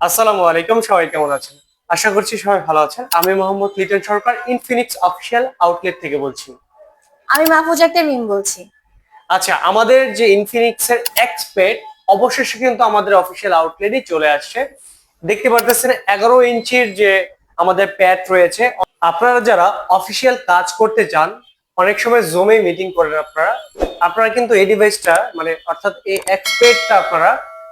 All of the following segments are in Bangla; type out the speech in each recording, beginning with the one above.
আসসালামু আলাইকুম সবাই কেমন আছেন? আশা করছি সবাই ভালো আছেন। আমি Mohammad Liton Sarkar Infinix official outlet থেকে বলছি। আমি মাহফুজ মিম বলছি। আচ্ছা আমাদের যে ইনফিনিক্স এর এক্সপেট অবশেষে কিন্তু আমাদের অফিসিয়াল আউটলেটই চলে আসছে। দেখতে পারতেছেন এগারো ইঞ্চির যে আমাদের প্যাড রয়েছে আপনারা যারা অফিসিয়াল কাজ করতে চান অনেক সময় জমে মিটিং করেন আপনারা আপনারা কিন্তু এই ডিভাইসটা মানে অর্থাৎ এই এক্সপেটটা আপনারা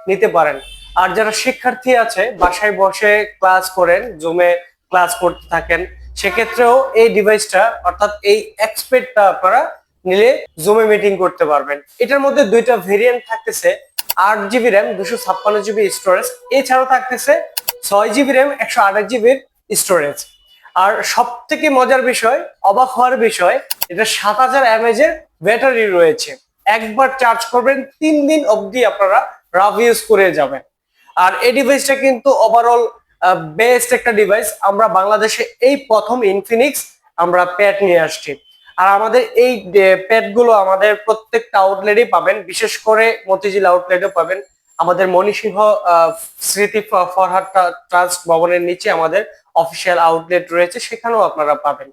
নিতে পারেন। আর যারা শিক্ষার্থী আছে, বাসায় বসে ক্লাস করেন জুমে ক্লাস করতে থাকেন, সেক্ষেত্রেও এই ডিভাইসটা অর্থাৎ এই এক্সপেটটা আপনারা নিলে জুমে মিটিং করতে পারবেন। এটার মধ্যে দুইটা ভেরিয়েন্ট থাকতেছে, আট জিবি র্যাম দুশো ছাপ্পান্ন জিবি স্টোরেজ এছাড়াও থাকতেছে ছয় জিবি র্যাম একশো আঠাশ জিবির স্টোরেজ আর সব থেকে মজার বিষয়, অবাক হওয়ার বিষয়, এটা সাত হাজার এমএজ এর ব্যাটারি রয়েছে। একবার চার্জ করবেন, তিন দিন অবধি আপনারা রাফ ইউজ করে যাবেন। আর এই ডিভাইসটা কিন্তু ওভারঅল বেস্ট একটা ডিভাইস আমরা বাংলাদেশে এই প্রথম ইনফিনিক্স আমরা প্যাড নিয়ে আসছি। আর আমাদের এই প্যাডগুলো আমাদের প্রত্যেকটা আউটলেটই পাবেন। বিশেষ করে মতিঝিল আউটলেটও পাবেন। আমাদের মণিসিংহ আহ, স্মৃতি ফ- ফরহাদ ট্রাস্ট ভবনের নিচে আমাদের অফিসিয়াল আউটলেট রয়েছে। সেখানেও আপনারা পাবেন।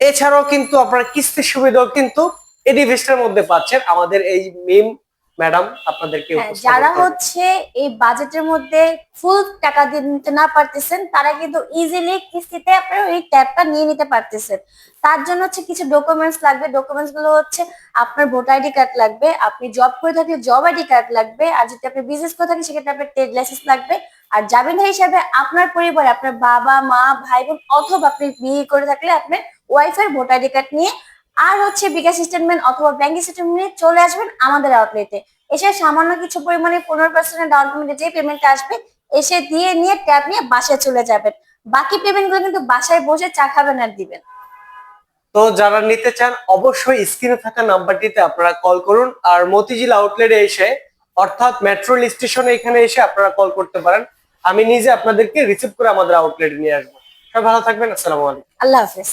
এছাড়াও কিন্তু আপনারা কিস্তির সুবিধাও কিন্তু এই ডিভাইসটার মধ্যে পাচ্ছেন। আমাদের এই মিম ম্যাডাম আপনাদেরকে হ্যাঁ, যারা হচ্ছে এই বাজেটের মধ্যে ফুল টাকা দিয়ে নিতে না পারতেছেন তারা কিন্তু ইজিলি কিস্তিতে আপনারা ট্যাবটা নিয়ে নিতে পারতেছেন। তার জন্য হচ্ছে কিছু ডকুমেন্টস লাগবে। ডকুমেন্টসগুলো হচ্ছে আপনার ভোটার আইডি কার্ড লাগবে আপনি জব করে থাকলে জব আইডি কার্ড লাগবে আর যদি আপনি বিজনেস করে থাকেন সেক্ষেত্রে আপনার ট্রেড লাইসেন্স লাগবে। আর জামিনদার হিসাবে আপনার পরিবারে আপনার বাবা মা ভাই বোন অথবা আপনি বিয়ে করে থাকলে আপনার ওয়াইফের ভোটার আইডি কার্ড নিয়ে আর হচ্ছে বিকাশ স্টেটমেন্ট অথবা ব্যাংক স্টেটমেন্ট চলে আসবেন আমাদের আউটলেটে এসে সামান্য কিছু পরিমাণে পনেরো পার্সেন্টের ডাউন পেমেন্টে যে পেমেন্টটা আসবে এসে দিয়ে নিয়ে ট্যাব নিয়ে বাসায় চলে যাবেন। বাকি পেমেন্টগুলো কিন্তু বাসায় বসে চা খাবেন আর দিবেন। তো যারা নিতে চান অবশ্যই স্ক্রিনে থাকা নাম্বারটিতে আপনারা কল করুন। আর মতিঝিল আউটলেটে এসে অর্থাৎ মেট্রো স্টেশনে এখানে এসে আপনারা কল করতে পারেন। আমি নিজে আপনাদেরকে রিসিভ করে আমাদের আউটলেটে নিয়ে আসব। ভালো থাকবেন আসসালামু আলাইকুম। আল্লাহ হাফেজ।